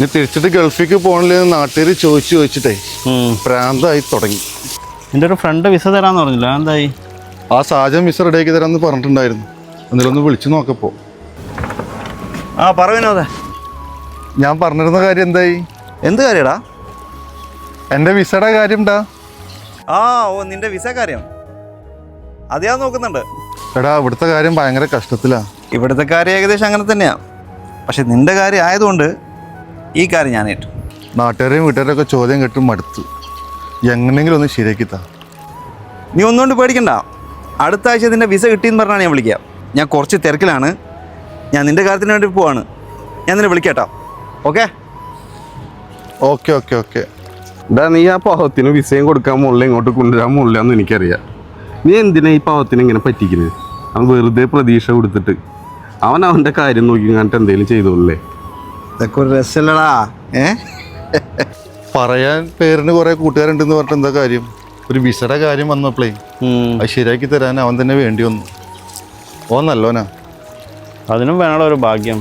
ഇനി തിരിച്ചിട്ട് ഗൾഫിലേക്ക് പോകണില്ലെന്ന് നാട്ടുകാർ ചോദിച്ചു ചോദിച്ചിട്ടേ പ്രാന്തായി തുടങ്ങി. എന്റെ ഒരു ഫ്രണ്ട് വിസ തരാന്ന് പറഞ്ഞില്ല. എന്തായി ആ സാഹചര്യം മിസ് റെഡിയാക്കി തരാമെന്ന് പറഞ്ഞിട്ടുണ്ടായിരുന്നു. എന്നാലും ഒന്ന് വിളിച്ചു നോക്കപ്പോ. ആ പറ വിനോദേ. ഞാൻ പറഞ്ഞിരുന്ന കാര്യം എന്തായി? എന്ത് കാര്യടാ? എന്റെ വിസയുടെ കാര്യം ഉണ്ടാ ആ ഓ നിന്റെ വിസ കാര്യം. അത് ഞാൻ നോക്കുന്നുണ്ട്. എടാ ഇവിടുത്തെ കാര്യം ഭയങ്കര കഷ്ടത്തിലാ. ഇവിടുത്തെ കാര്യം ഏകദേശം അങ്ങനെ തന്നെയാ. പക്ഷെ നിന്റെ കാര്യം ആയതുകൊണ്ട് ഈ കാര്യം ഞാൻ ഏറ്റു നാട്ടുകാരെയും വീട്ടുകാരെയും ഒക്കെ ചോദ്യം കേട്ട് മടുത്തു. എങ്ങനെയെങ്കിലും ഒന്ന് ശരിയാക്കി താ. നീ ഒന്നുകൊണ്ട് പേടിക്കണ്ട. അടുത്ത ആഴ്ച ഇതിന്റെ വിസ കിട്ടിയെന്ന് പറഞ്ഞാണ് ഞാൻ വിളിക്കുക. ഞാൻ കുറച്ച് തിരക്കിലാണ്. ഞാൻ നിന്റെ കാര്യത്തിന് വേണ്ടി പോവാണ്. ഞാൻ നിന്നെ വിളിക്കാട്ടോ. ഓക്കെ? Okay okay okay. എന്താ നീ ആ പാവത്തിന് വിസയും കൊടുക്കാൻ മുകളിൽ ഇങ്ങോട്ട് കൊണ്ടുവരാൻ മുകളിലാന്ന് എനിക്കറിയാം. നീ എന്തിനാ ഈ പാവത്തിന് ഇങ്ങനെ പറ്റിക്കുന്നത്? അവൻ വെറുതെ പ്രതീക്ഷ കൊടുത്തിട്ട്. അവൻ അവന്റെ കാര്യം നോക്കി കണ്ടിട്ട് എന്തെങ്കിലും ചെയ്തോളേ ഇതൊക്കെ ഒരു രസമല്ലടാ ഏ? പറയാൻ പേരിന് കുറെ കൂട്ടുകാരുണ്ടെന്ന് പറഞ്ഞിട്ട് എന്താ കാര്യം? ഒരു വിസയുടെ കാര്യം വന്നപ്പോഴേ അത് ശരിയാക്കി തരാൻ അവൻ തന്നെ വേണ്ടി വന്നു. ഓ നല്ലോനാ. അതിനും വേണമല്ലോ ഒരു ഭാഗ്യം.